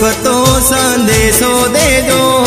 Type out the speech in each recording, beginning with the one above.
તો સંદેશો દેજો.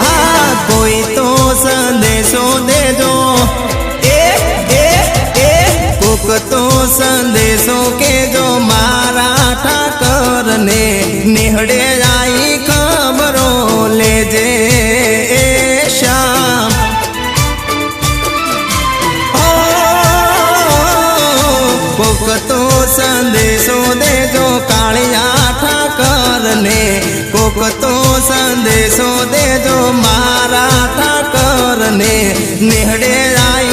હા, કોઈ તો સંદેશો દેજો. એ એ એ કોક તો સંદેશો કેજો મારા ઠાકરને. નિહળે કોક તો સંદેશો દેજો મારા ઠાકરને નિહળે આઈ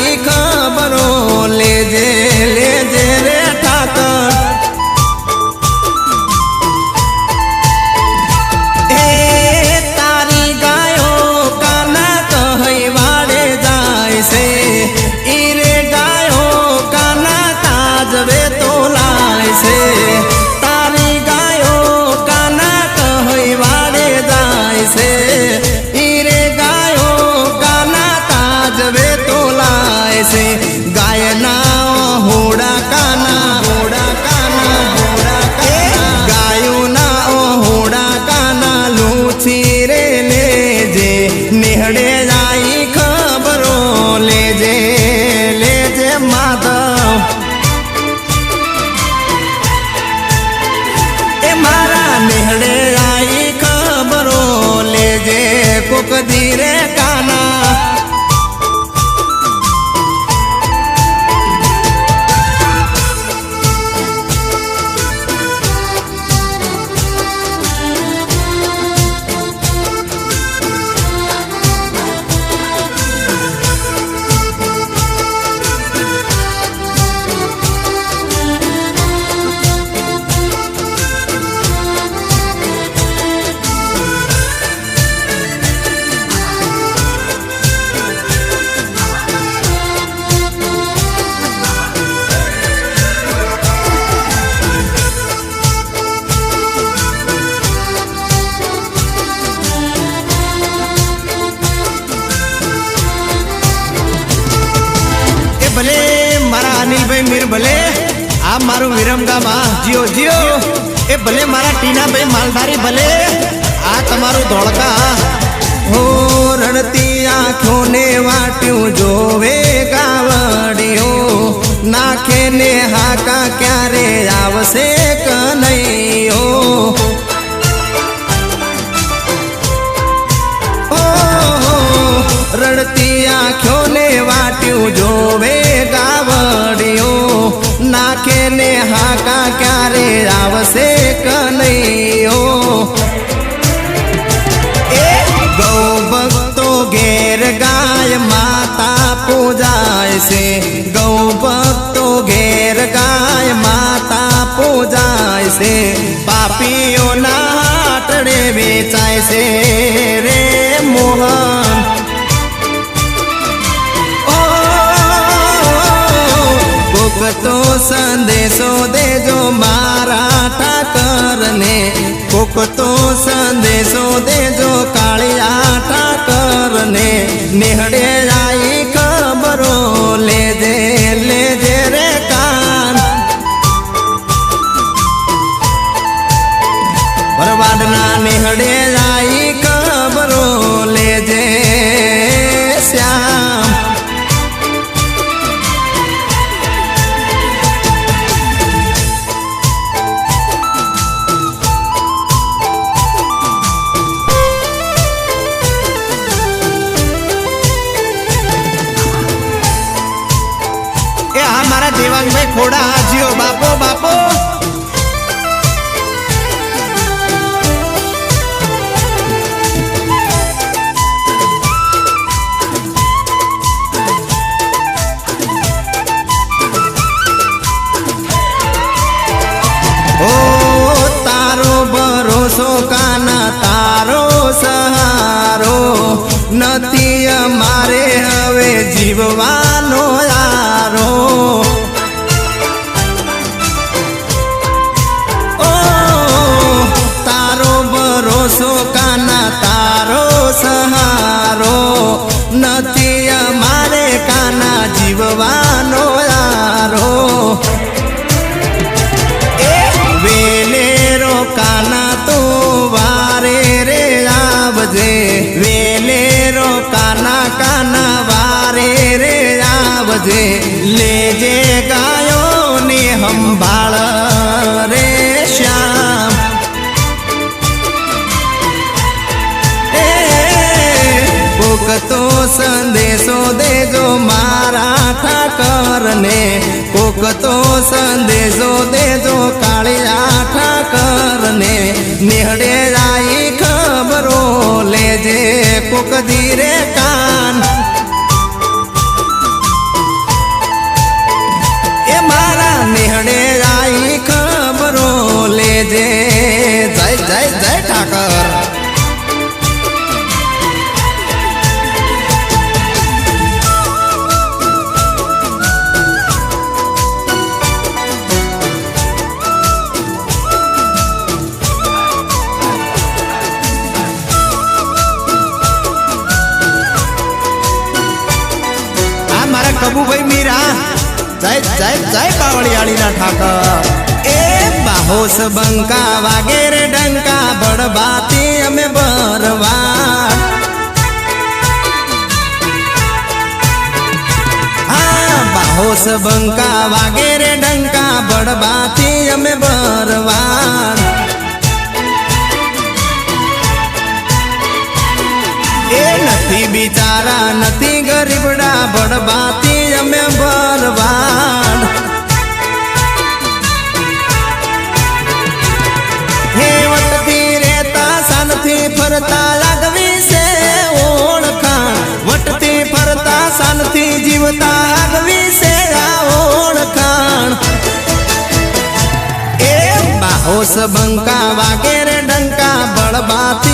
મારા ગામ જીઓ જીઓ. એ ભલે મારા ટીનાભાઈ માલધારી ભલે, આ તમારું ધોળકા. હો, રણતી આંખોને વાટ્યું જોવે ગાવડિયો. નાખે ને હાકા ક્યારે આવશે કનૈયો? રણતી આંખોને વાટ્યું જોવે નાખે ને હાકા ક્યારે આવશે કનૈયો સંદેશો દેજો મારા ઠાકરને. કોક તો સંદેશો દેજો કાળિયા ઠાકરને. નિહળે આઈ ખબરો લેજે લેજે રે કાન. ભરવાડના નિહળે આઈ ખોડા જીઓ બાપો બાપો. ઓ તારો ભરોસો કાના તારો સહારો નથી અમારે હવે જીવવાનો કાના વારે રે આવજે. લેજે ગાયો ને સંભાળ રે શ્યામ. એ પોકતો સંદેશો દેજો મારા ઠાકરને. પોકતો સંદેશો દેજો કાળિયા ઠાકરને. નિહળે જાય ખબરો, લેજે કોક ધીરે આ મારા કબુભાઈ મીરા જય જય જય બાવળિયાળીના ઠાકર એ બાહોસ બંકા વાગે રે ડંકા બળબાતી અમે બરવા હા બાહોસ બંકા વાગે રે ડંકા બળબાતી અમે બરવા એ નથી બિચારા નથી ગરીબડા બળબાતી અમે બરવાડ હે વટથી રેતા સાનથી ફરતા આગવી છે ઓળખાણ વટથી ફરતા સાનથી જીવતા આગવી છે આ ઓળખાણ એ બાહોસ બંકા વાગે રે ડંકા બળબાતી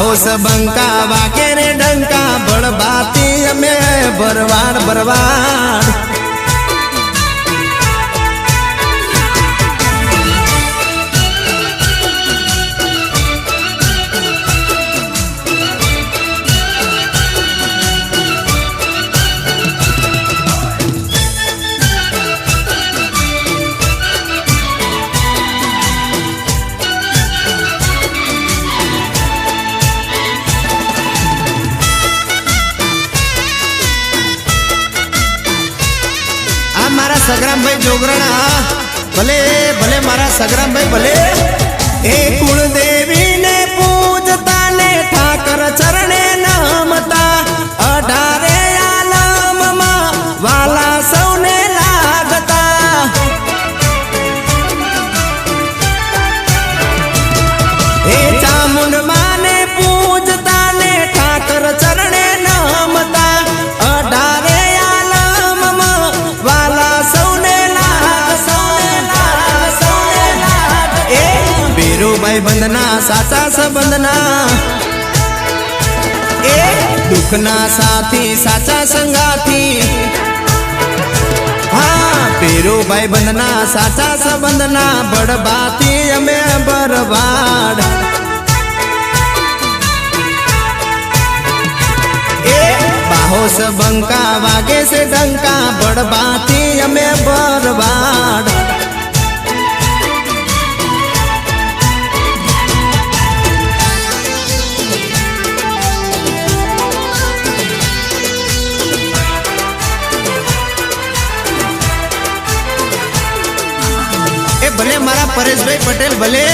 होश बंका वाके रे डंका बड़ बाती में बरवार बरवार। સગરામભાઈ જોગરણા ભલે ભલે મારા સગરામભાઈ ભલે એ કુળદેવીને બીરુભાઈ બંધના સાચા સંબંધના એ દુઃખના સાથી સાચા સંગાથી હા પીરુભાઈ બંધના સાચા સંબંધના બળબાતી અમે બરવાડ એ બાહોસ બંકા વાગે છે ડંકા બળબાતી અમે બરવાડ પરેશભાઈ પટેલ ભલે.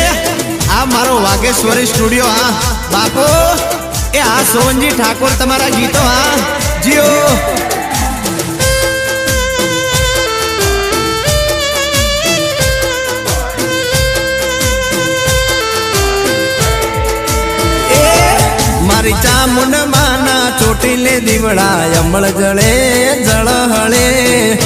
આ મારો વાઘેશ્વરી સ્ટુડિયો, હા. બાપો, એ આ સોવનજી ઠાકોર તમારા ગીતો, હા. જીઓ. મારી ચામુંડ માના ચોટીલે દીવડા અમળ જળે જળ હળે